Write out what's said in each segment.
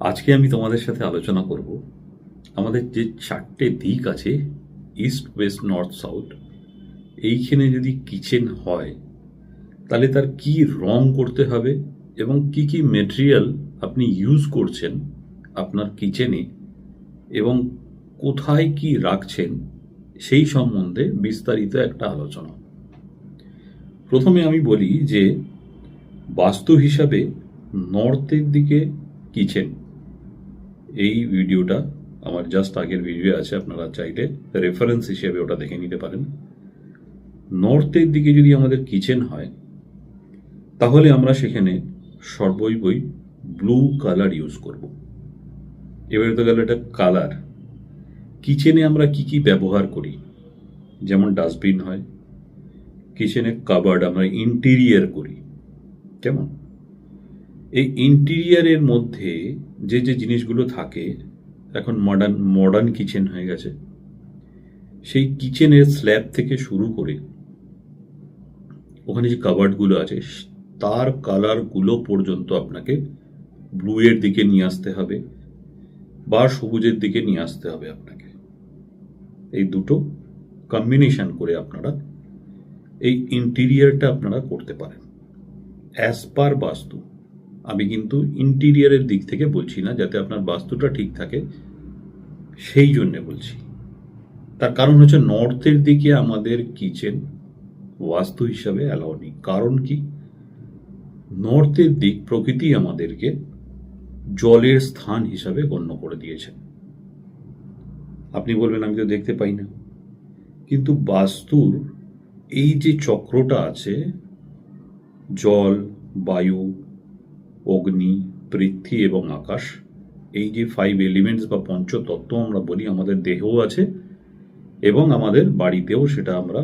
আজকে আমি তোমাদের সাথে আলোচনা করব। আমাদের যে চারটে দিক আছে, ইস্ট, ওয়েস্ট, নর্থ, সাউথ, এইখানে যদি কিচেন হয়, তাহলে তার কি রং করতে হবে এবং কি কি মেটেরিয়াল আপনি ইউজ করছেন আপনার কিচেনে এবং কোথায় কি রাখছেন, সেই সম্বন্ধে বিস্তারিত একটা আলোচনা। প্রথমে আমি বলি যে, বাস্তু হিসাবে নর্থের দিকে কিচেন এই ভিডিওটা আমার জাস্ট আগের ভিডিও আছে, আপনারা চাইলে রেফারেন্স হিসেবে ওটা দেখে নিতে পারেন। নর্থের দিকে যদি আমাদের কিচেন হয়, তাহলে আমরা সেখানে সর্বৈবই ব্লু কালার ইউজ করব। এবারে তো গেল এটা কালার কিচেনে আমরা কি কি ব্যবহার করি? যেমন ডাস্টবিন হয় কিচেনে কাবার্ড আমরা ইন্টেরিয়ার করি। কেমন? এই ইন্টেরিয়ারের মধ্যে যে যে জিনিসগুলো থাকে, এখন মডার্ন মডার্ন কিচেন হয়ে গেছে, সেই কিচেনের স্ল্যাব থেকে শুরু করে, ওখানে যে কাবার্ডগুলো আছে, তার কালারগুলো পর্যন্ত আপনাকে ব্লু এর দিকে নিয়ে আসতে হবে বা সবুজের দিকে নিয়ে আসতে হবে আপনাকে। এই দুটো কম্বিনেশন করে আপনারা এই ইন্টেরিয়ারটা আপনারা করতে পারেন। অ্যাজ পার বাস্তু। আমি কিন্তু ইন্টেরিয়ারের দিক থেকে বলছি না, যাতে আপনার বাস্তুটা ঠিক থাকে, সেই জন্যে বলছি। তার কারণ হচ্ছে নর্থের দিকে আমাদের কিচেন বাস্তু হিসাবে অ্যালাউ নেই। কারণ কি? নর্থের দিক প্রকৃতি আমাদেরকে জলের স্থান হিসাবে গণ্য করে দিয়েছে। আপনি বলবেন, আমি তো দেখতে পাই না। কিন্তু বাস্তুর এই যে চক্রটা আছে, জল, বায়ু অগ্নি, পৃথ্বী এবং আকাশ, এই যে ফাইভ এলিমেন্টস বা পঞ্চতত্ত্ব আমরা বলি, আমাদের দেহেও আছে এবং আমাদের বাড়িতেও সেটা আমরা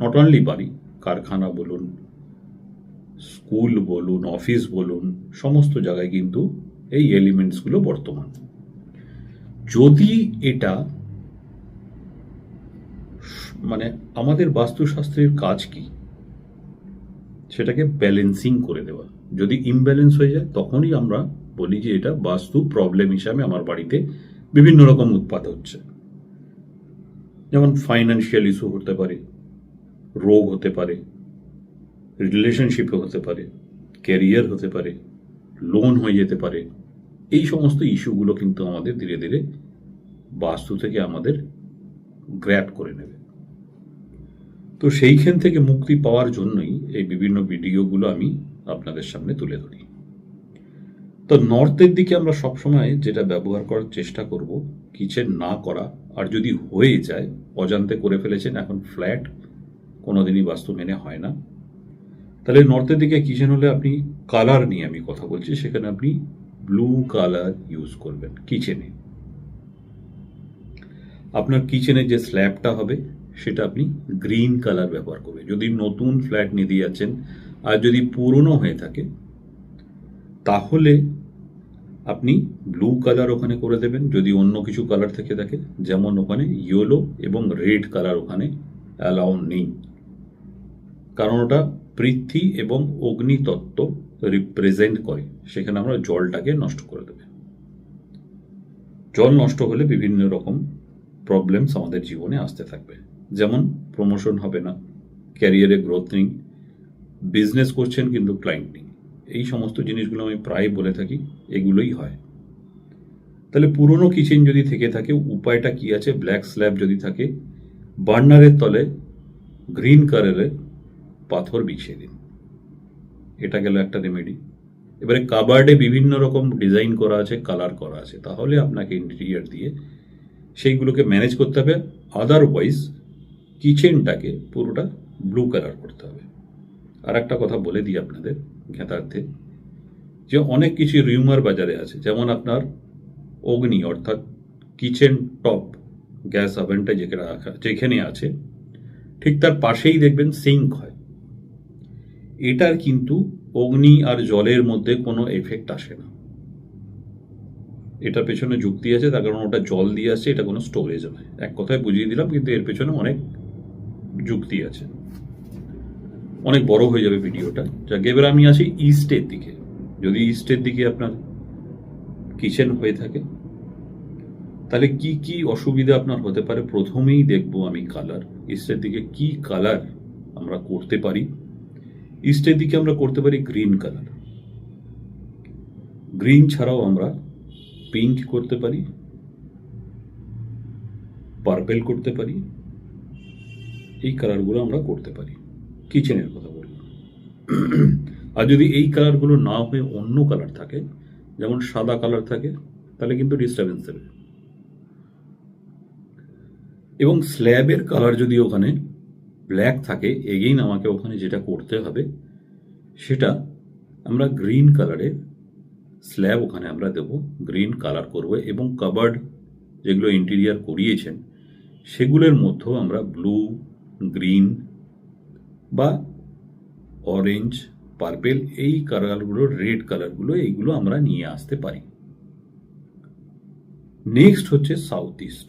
নট অনলি বাড়ি, কারখানা বলুন স্কুল বলুন অফিস বলুন, সমস্ত জায়গায় কিন্তু এই এলিমেন্টসগুলো বর্তমান। যদি এটা মানে আমাদের বাস্তুশাস্ত্রের কাজ কি? সেটাকে ব্যালেন্সিং করে দেওয়া। যদি ইমব্যালেন্স হয়ে যায়, তখনই আমরা বলি যে এটা বাস্তু প্রবলেম হিসাবে আমার বাড়িতে বিভিন্ন রকম উৎপাদ হচ্ছে। যেমন ফাইন্যান্সিয়াল ইস্যু হতে পারে, রোগ হতে পারে রিলেশনশিপে হতে পারে ক্যারিয়ার হতে পারে লোন হয়ে যেতে পারে, এই সমস্ত ইস্যুগুলো কিন্তু আমাদের ধীরে ধীরে বাস্তু থেকে আমাদের গ্র্যাপ করে নেবে। তো সেইখান থেকে মুক্তি পাওয়ার জন্যই এই বিভিন্ন ভিডিওগুলো আমি আপনাদের সামনে তুলে ধরি। তো নর্থের দিকে আমরা সবসময় যেটা ব্যবহার করার চেষ্টা করব, কিচেন না করা, আর যদি হয়ে যায়, অজান্তে করে ফেলেছেন, এখন ফ্ল্যাট কোনোদিনই বাস্তু মেনে হয় না। তাহলে নর্থের দিকে কিচেন হলে আপনি কালার নিয়ে আমি কথা বলছি, সেখানে আপনি ব্লু কালার ইউজ করবেন কিচেনে। আপনার কিচেনের যে স্ল্যাবটা হবে, সেটা আপনি গ্রিন কালার ব্যবহার করবেন। যদি নতুন ফ্ল্যাট নিতে যাচ্ছেন আর যদি পুরনো হয়ে থাকে, তাহলে আপনি ব্লু কালার ওখানে করে দেবেন। যদি অন্য কিছু কালার থেকে থাকে, যেমন ওখানে ইয়েলো এবং রেড কালার ওখানে অ্যালাউ নেই। কারণ ওটা পৃথ্বী এবং অগ্নিতত্ত্ব রিপ্রেজেন্ট করে। সেখানে আমরা জলটাকে নষ্ট করে দেবে। জল নষ্ট হলে বিভিন্ন রকম প্রবলেমস আমাদের জীবনে আসতে থাকবে। যেমন প্রমোশন হবে না ক্যারিয়ারে গ্রোথ নেই বিজনেস করছেন কিন্তু ক্লায়েন্ট নেই। এই সমস্ত জিনিসগুলো আমি প্রায় বলে থাকি, এগুলোই হয়। তাহলে পুরনো কিচেন যদি থেকে থাকে, উপায়টা কি আছে? ব্ল্যাক স্ল্যাব যদি থাকে, বার্নারের তলে গ্রিন কালারের পাথর বিছিয়ে দিন। এটা গেল একটা রেমেডি এবারে কাবার্ডে বিভিন্ন রকম ডিজাইন করা আছে কালার করা আছে। তাহলে আপনাকে ইন্টেরিয়ার দিয়ে সেইগুলোকে ম্যানেজ করতে হবে। আদারওয়াইজ কিচেনটাকে পুরোটা ব্লু কালার করতে হবে। আর একটা কথা বলে দিই আপনাদের জ্ঞাতার্থে, যে অনেক কিছু রিউমার বাজারে আছে। যেমন আপনার অগ্নি, অর্থাৎ কিচেন টপ গ্যাস ওভেনটা যেখানে রাখা, যেখানে আছে, ঠিক তার পাশেই দেখবেন সিঙ্ক হয়। এটার কিন্তু অগ্নি আর জলের মধ্যে কোনো এফেক্ট আসে না। এটার পেছনে যুক্তি আছে, তার কারণ ওটা জল দিয়ে আসছে, এটা কোনো স্টোরেজ নয়। এক কথায় বুঝিয়ে দিলাম, কিন্তু এর পেছনে অনেক যুক্তি আছে। অনেক বড় হয়ে যাবে ভিডিওটা। যাকে, এবার আমি আসি ইস্টের দিকে। যদি ইস্টের দিকে আপনার কিচেন হয়ে থাকে, তাহলে কি কি অসুবিধা আপনার হতে পারে? প্রথমেই দেখব আমি কালার ইস্টের দিকে কি কালার আমরা করতে পারি? ইস্টের দিকে আমরা করতে পারি গ্রিন কালার গ্রিন ছাড়াও আমরা পিঙ্ক করতে পারি পার্পেল করতে পারি, এই কালারগুলো আমরা করতে পারি। কিচেনের কথা বললাম আর যদি এই কালারগুলো না হয়ে অন্য কালার থাকে, যেমন সাদা কালার থাকে, তাহলে কিন্তু ডিস্টারবেন্স দেবে এবং স্ল্যাবের কালার যদি ওখানে ব্ল্যাক থাকে এগেইন আমাকে ওখানে যেটা করতে হবে, সেটা আমরা গ্রিন কালারের স্ল্যাব ওখানে আমরা দেব গ্রিন কালার করব এবং কাবার্ড যেগুলো ইন্টেরিয়ার করিয়েছেন, সেগুলোর মধ্যেও আমরা ব্লু গ্রিন বা অরেঞ্জ পার্পেল এই কালারগুলো রেড কালারগুলো এইগুলো আমরা নিয়ে আসতে পারি। নেক্সট হচ্ছে সাউথ ইস্ট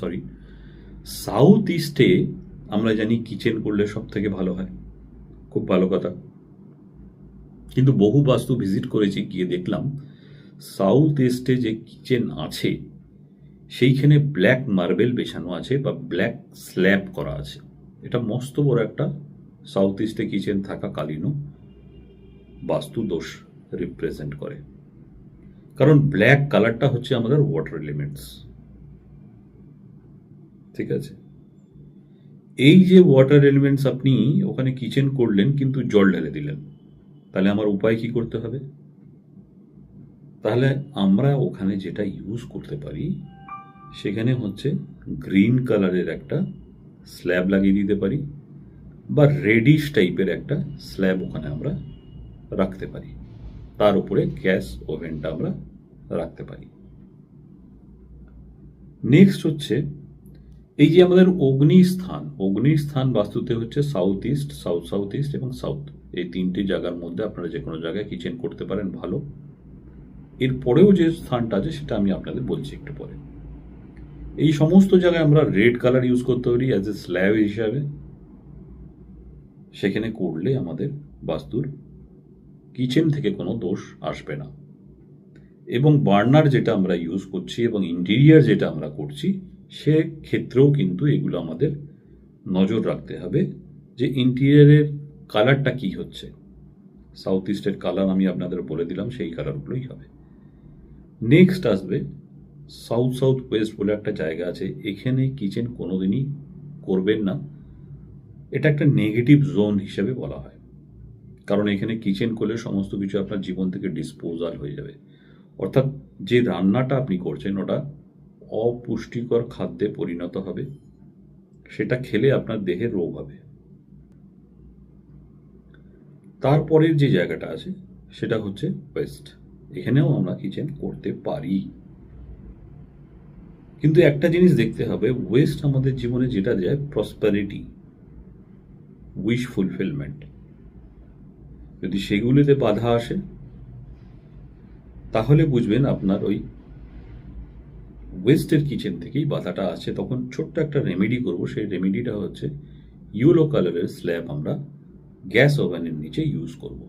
সরি সাউথ ইস্টে আমরা জানি কিচেন করলে সব থেকে ভালো হয়। খুব ভালো কথা। কিন্তু বহু বাস্তু ভিজিট করেছি, গিয়ে দেখলাম সাউথ ইস্টে যে কিচেন আছে, সেইখানে ব্ল্যাক মার্বেল বেছানো আছে বা ব্ল্যাক স্ল্যাব করা আছে। এটা মস্ত বড় একটা সাউথ ইস্টে কিচেন থাকাকালীনও বাস্তু দোষ রিপ্রেজেন্ট করে। কারণ ব্ল্যাক কালারটা হচ্ছে আমাদের ওয়াটার এলিমেন্টস ঠিক আছে? এই যে ওয়াটার এলিমেন্টস আপনি ওখানে কিচেন করলেন কিন্তু জল ঢেলে দিলেন। তাহলে আমার উপায় কি করতে হবে? তাহলে আমরা ওখানে যেটা ইউজ করতে পারি, সেখানে হচ্ছে গ্রিন কালারের একটা স্ল্যাব লাগিয়ে দিতে পারি বা রেডিশ টাইপের একটা স্ল্যাব ওখানে আমরা রাখতে পারি। তার উপরে গ্যাস ওভেনটা আমরা রাখতে পারি। নেক্সট হচ্ছে এই যে আমাদের অগ্নিস্থান অগ্নিস্থান বাস্তুতে হচ্ছে south east south south east এবং সাউথ এই তিনটি জায়গার মধ্যে আপনারা যে কোনো জায়গায় কিচেন করতে পারেন ভালো। এরপরেও যে স্থানটা আছে সেটা আমি আপনাদের বলছি একটু পরে। এই সমস্ত জায়গায় আমরা রেড কালার ইউজ করতে পারি অ্যাজ এ স্ল্যাব হিসাবে। সেখানে করলে আমাদের বাস্তুর কিচেন থেকে কোনো দোষ আসবে না। এবং বার্নার যেটা আমরা ইউজ করছি এবং ইন্টেরিয়ার যেটা আমরা করছি, সে ক্ষেত্রেও কিন্তু এগুলো আমাদের নজর রাখতে হবে যে ইন্টেরিয়ারের কালারটা কি হচ্ছে। সাউথ ইস্টের কালার আমি আপনাদের বলে দিলাম, সেই কালারগুলোই হবে। নেক্সট আসবে সাউথ সাউথ ওয়েস্ট বলে একটা জায়গা আছে, এখানে কিচেন কোনোদিনই করবেন না। এটা একটা নেগেটিভ জোন হিসেবে বলা হয়। কারণ এখানে কিচেন করলে সমস্ত কিছু আপনার জীবন থেকে ডিসপোজাল হয়ে যাবে। অর্থাৎ যে রান্নাটা আপনি করছেন, ওটা অপুষ্টিকর খাদ্যে পরিণত হবে। সেটা খেলে আপনার দেহে রোগ হবে। তারপরের যে জায়গাটা আছে, সেটা হচ্ছে ওয়েস্ট এখানেও আমরা কিচেন করতে পারি। কিন্তু একটা জিনিস দেখতে হবে ওয়েস্ট আমাদের জীবনে যেটা যায় প্রসপারিটি উইশ ফুলফিলমেন্ট যদি সেগুলিতে বাধা আসে, তাহলে বুঝবেন আপনার ওই ওয়েস্টের কিচেন থেকেই বাধাটা আছে তখন ছোট্ট একটা রেমেডি করব, সেই রেমেডিটা হচ্ছে ইউলো কালারের স্ল্যাব আমরা গ্যাস ওভেনের নিচে ইউজ করব।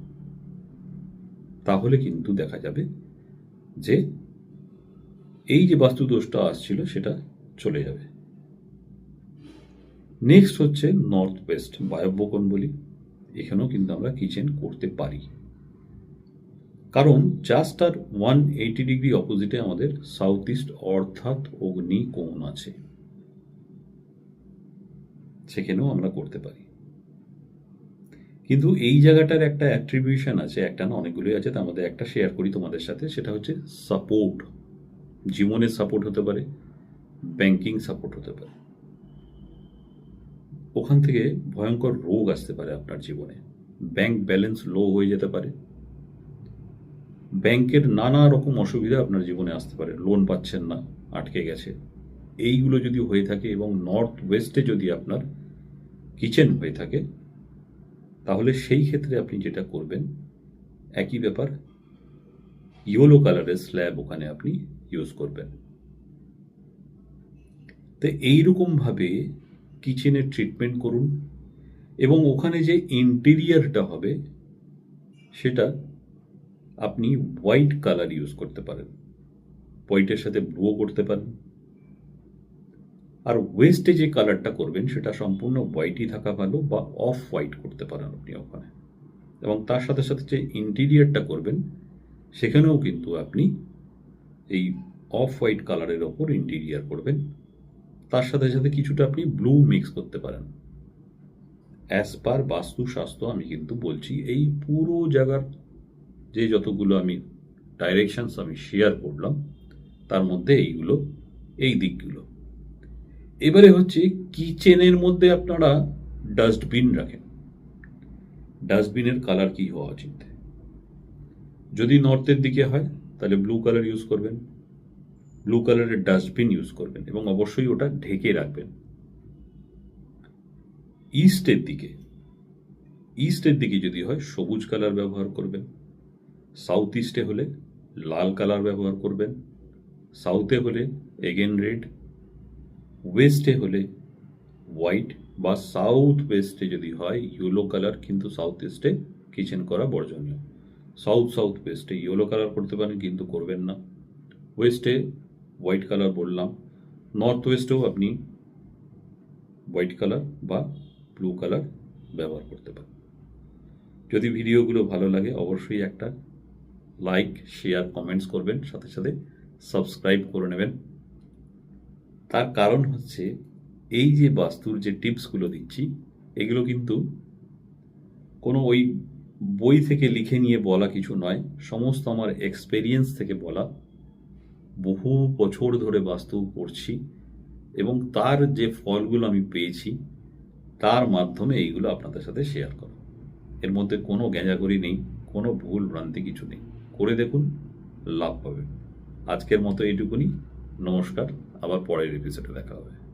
তাহলে কিন্তু দেখা যাবে যে এই যে বাস্তুদোষটা আসছিল, সেটা চলে যাবে। নেক্সট হচ্ছে নর্থ ওয়েস্ট বায়ব্যকোণ বলি। এখানেও কিন্তু আমরা কিচেন করতে পারি। কারণ জাস্ট আর ওয়ান এইটি ডিগ্রি অপোজিটে আমাদের সাউথ ইস্ট অর্থাৎ অগ্নি কোণ আছে। সেখানেও আমরা করতে পারি। কিন্তু এই জায়গাটার একটা অ্যাট্রিবিউশন আছে, একটা না অনেকগুলোই আছে, তার মধ্যে একটা শেয়ার করি তোমাদের সাথে, সেটা হচ্ছে সাপোর্ট জীবনের সাপোর্ট হতে পারে ব্যাংকিং সাপোর্ট হতে পারে। ওখান থেকে ভয়ঙ্কর রোগ আসতে পারে আপনার জীবনে। ব্যাংক ব্যালেন্স লো হয়ে যেতে পারে। ব্যাংকের নানা রকম অসুবিধা আপনার জীবনে আসতে পারে। লোন পাচ্ছেন না, আটকে গেছে। এইগুলো যদি হয়ে থাকে এবং নর্থ ওয়েস্টে যদি আপনার কিচেন হয়ে থাকে, তাহলে সেই ক্ষেত্রে আপনি যেটা করবেন, একই ব্যাপার ইয়েলো কালারের স্ল্যাব ওখানে আপনি ইউজ করবেন। তো এইরকমভাবে কিচেনের ট্রিটমেন্ট করুন এবং ওখানে যে ইন্টেরিয়ারটা হবে, সেটা আপনি হোয়াইট কালার ইউজ করতে পারেন। হোয়াইটের সাথে ব্লুও করতে পারেন। আর ওয়েস্টে যে কালারটা করবেন, সেটা সম্পূর্ণ হোয়াইটই থাকা ভালো বা অফ হোয়াইট করতে পারেন আপনি ওখানে। এবং তার সাথে সাথে যে ইন্টেরিয়ারটা করবেন, সেখানেও কিন্তু আপনি এই অফ হোয়াইট কালারের ওপর ইন্টিরিয়ার করবেন। তার সাথে সাথে কিছুটা আপনি ব্লু মিক্স করতে পারেন। অ্যাজ পার বাস্তুশাস্ত্র আমি কিন্তু বলছি এই পুরো জায়গার যে যতগুলো আমি ডাইরেকশানস আমি শেয়ার করলাম, তার মধ্যে এইগুলো, এই দিকগুলো। এবারে হচ্ছে কিচেনের মধ্যে আপনারা ডাস্টবিন রাখেন। ডাস্টবিনের কালার কি হওয়া উচিত? যদি নর্থের দিকে হয় তাহলে ব্লু কালার ইউজ করবেন। ব্লু কালারের ডাস্টবিন ইউজ করবেন এবং অবশ্যই ওটা ঢেকে রাখবেন। ইস্টের দিকে ইস্টের দিকে যদি হয়, সবুজ কালার ব্যবহার করবেন। সাউথ ইস্টে হলে লাল কালার ব্যবহার করবেন। সাউথে হলে এগেন রেড ওয়েস্টে হলে হোয়াইট বা সাউথ ওয়েস্টে যদি হয় ইয়েলো কালার কিন্তু সাউথ ইস্টে কিচেন করা বর্জনীয়। সাউথ সাউথ ওয়েস্টে ইয়েলো কালার করতে পারেন, কিন্তু করবেন না। ওয়েস্টে হোয়াইট কালার বললাম। নর্থ ওয়েস্টেও আপনি হোয়াইট কালার বা ব্লু কালার ব্যবহার করতে পারেন। যদি ভিডিওগুলো ভালো লাগে, অবশ্যই একটা লাইক শেয়ার কমেন্টস করবেন, সাথে সাথে সাবস্ক্রাইব করে নেবেন। তার কারণ হচ্ছে, এই যে বাস্তুর যে টিপসগুলো দিচ্ছি, এগুলো কিন্তু কোনো ওই বই থেকে লিখে নিয়ে বলা কিছু নয়, সমস্ত আমার এক্সপেরিয়েন্স থেকে বলা। বহু বছর ধরে বাস্তব করছি এবং তার যে ফলগুলো আমি পেয়েছি, তার মাধ্যমে এইগুলো আপনাদের সাথে শেয়ার করো এর মধ্যে কোনো গ্যাঁজাগড়ি নেই, কোনো ভুল ভ্রান্তি কিছু নেই। করে দেখুন, লাভ পাবেন আজকের মতো এইটুকুনি। নমস্কার, আবার পরের এপিসোডে দেখা হবে।